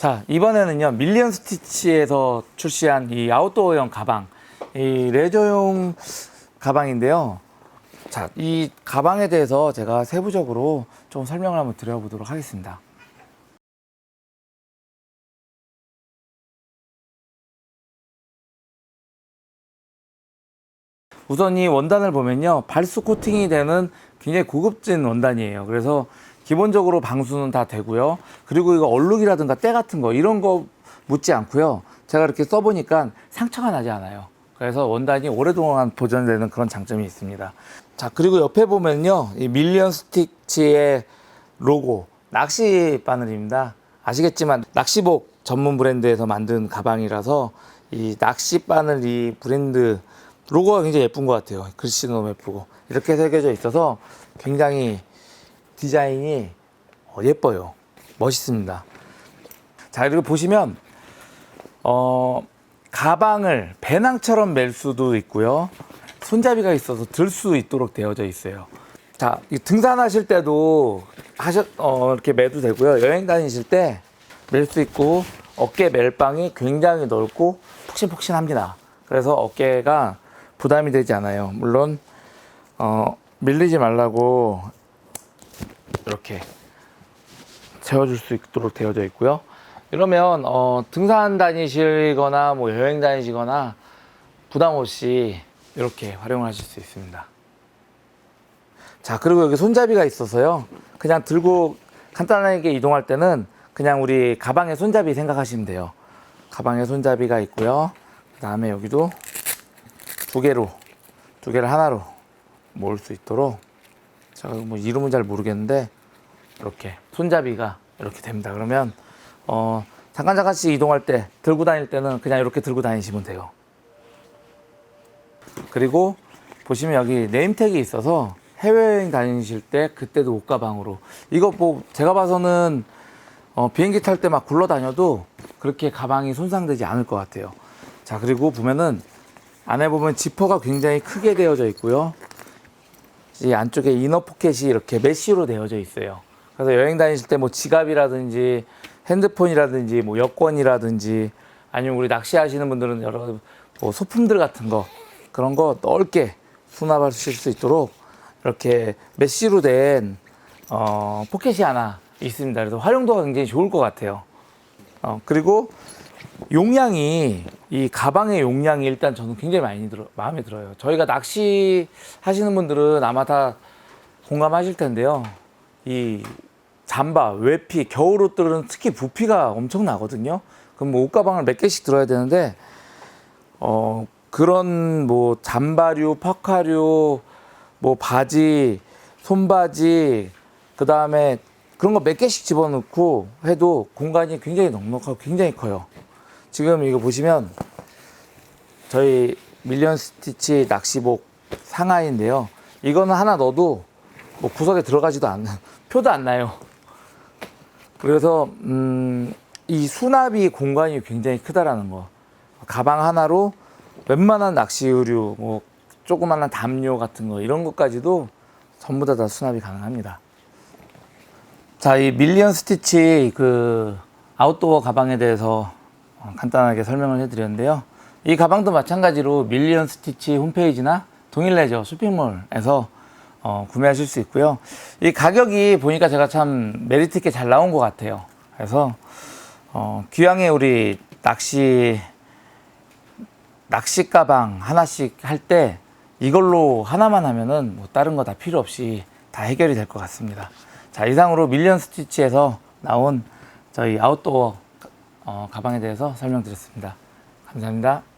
자, 이번에는요, 밀리언 스티치에서 출시한 이 아웃도어용 가방, 이 레저용 가방인데요. 자, 이 가방에 대해서 제가 세부적으로 좀 설명을 한번 드려보도록 하겠습니다. 우선 이 원단을 보면요. 발수 코팅이 되는 굉장히 고급진 원단이에요. 그래서 기본적으로 방수는 다 되고요. 그리고 이거 얼룩이라든가 때 같은 거 이런 거 묻지 않고요. 제가 이렇게 써보니까 상처가 나지 않아요. 그래서 원단이 오랫동안 보존되는 그런 장점이 있습니다. 자, 그리고 옆에 보면요. 이 밀리언 스티치의 로고, 낚시 바늘입니다. 아시겠지만 낚시복 전문 브랜드에서 만든 가방이라서 이 낚시 바늘 이 브랜드 로고가 굉장히 예쁜 것 같아요. 글씨도 너무 예쁘고 이렇게 새겨져 있어서 굉장히 디자인이 어, 예뻐요. 멋있습니다. 자 그리고 보시면 어 가방을 배낭처럼 멜 수도 있고요. 손잡이가 있어서 들 수 있도록 되어져 있어요. 자, 이 등산하실 때도 하셨, 어, 이렇게 매도 되고요. 여행 다니실 때 멜 수 있고, 어깨 멜빵이 굉장히 넓고, 푹신푹신합니다. 그래서 어깨가 부담이 되지 않아요. 물론, 어, 밀리지 말라고, 이렇게 채워줄 수 있도록 되어져 있고요. 이러면, 어, 등산 다니시거나, 뭐 여행 다니시거나, 부담 없이 이렇게 활용하실 수 있습니다. 자, 그리고 여기 손잡이가 있어서요. 그냥 들고 간단하게 이동할 때는 그냥 우리 가방에 손잡이 생각하시면 돼요. 가방에 손잡이가 있고요. 그 다음에 여기도 두 개로, 두 개를 하나로 모을 수 있도록 제가 뭐 이름은 잘 모르겠는데 이렇게 손잡이가 이렇게 됩니다. 그러면 어, 잠깐 잠깐씩 이동할 때 들고 다닐 때는 그냥 이렇게 들고 다니시면 돼요. 그리고 보시면 여기 네임택이 있어서 해외여행 다니실 때 그때도 옷가방으로 이거 뭐 제가 봐서는 어, 비행기 탈 때 막 굴러 다녀도 그렇게 가방이 손상되지 않을 것 같아요. 자 그리고 보면은 안에 보면 지퍼가 굉장히 크게 되어져 있고요. 이 안쪽에 이너 포켓이 이렇게 메쉬로 되어져 있어요. 그래서 여행 다니실 때 뭐 지갑이라든지 핸드폰이라든지 뭐 여권이라든지 아니면 우리 낚시하시는 분들은 여러 뭐 소품들 같은 거 그런 거 넓게 수납하실 수 있도록 이렇게 메쉬로 된 어, 포켓이 하나 있습니다. 그래서 활용도가 굉장히 좋을 것 같아요. 어, 그리고 용량이 이 가방의 용량이 일단 저는 굉장히 많이 들어 마음에 들어요. 저희가 낚시 하시는 분들은 아마 다 공감하실 텐데요. 이 잠바, 외피, 겨울 옷들은 특히 부피가 엄청 나거든요. 그럼 뭐 옷가방을 몇 개씩 들어야 되는데 어 그런 뭐 잠바류, 파카류, 뭐 바지, 손바지, 그 다음에 그런 거 몇 개씩 집어넣고 해도 공간이 굉장히 넉넉하고 굉장히 커요. 지금 이거 보시면 저희 밀리언 스티치 낚시복 상하인데요. 이거는 하나 넣어도 뭐 구석에 들어가지도 않는 표도 안 나요. 그래서 음, 이 수납이 공간이 굉장히 크다라는 거. 가방 하나로 웬만한 낚시 의류, 뭐 조그만한 담요 같은 거 이런 것까지도 전부 다, 다 수납이 가능합니다. 자, 이 밀리언 스티치 그 아웃도어 가방에 대해서 어, 간단하게 설명을 해드렸는데요. 이 가방도 마찬가지로 밀리언 스티치 홈페이지나 동일레저 쇼핑몰에서 어, 구매하실 수 있고요. 이 가격이 보니까 제가 참 메리트 있게 잘 나온 것 같아요. 그래서 어, 귀향에 우리 낚시 낚시 가방 하나씩 할 때 이걸로 하나만 하면은 뭐 다른 거 다 필요 없이 다 해결이 될 것 같습니다. 자 이상으로 밀리언 스티치에서 나온 저희 아웃도어 어, 가방에 대해서 설명드렸습니다. 감사합니다.